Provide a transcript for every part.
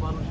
Gracias.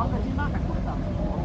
好的，您慢点说。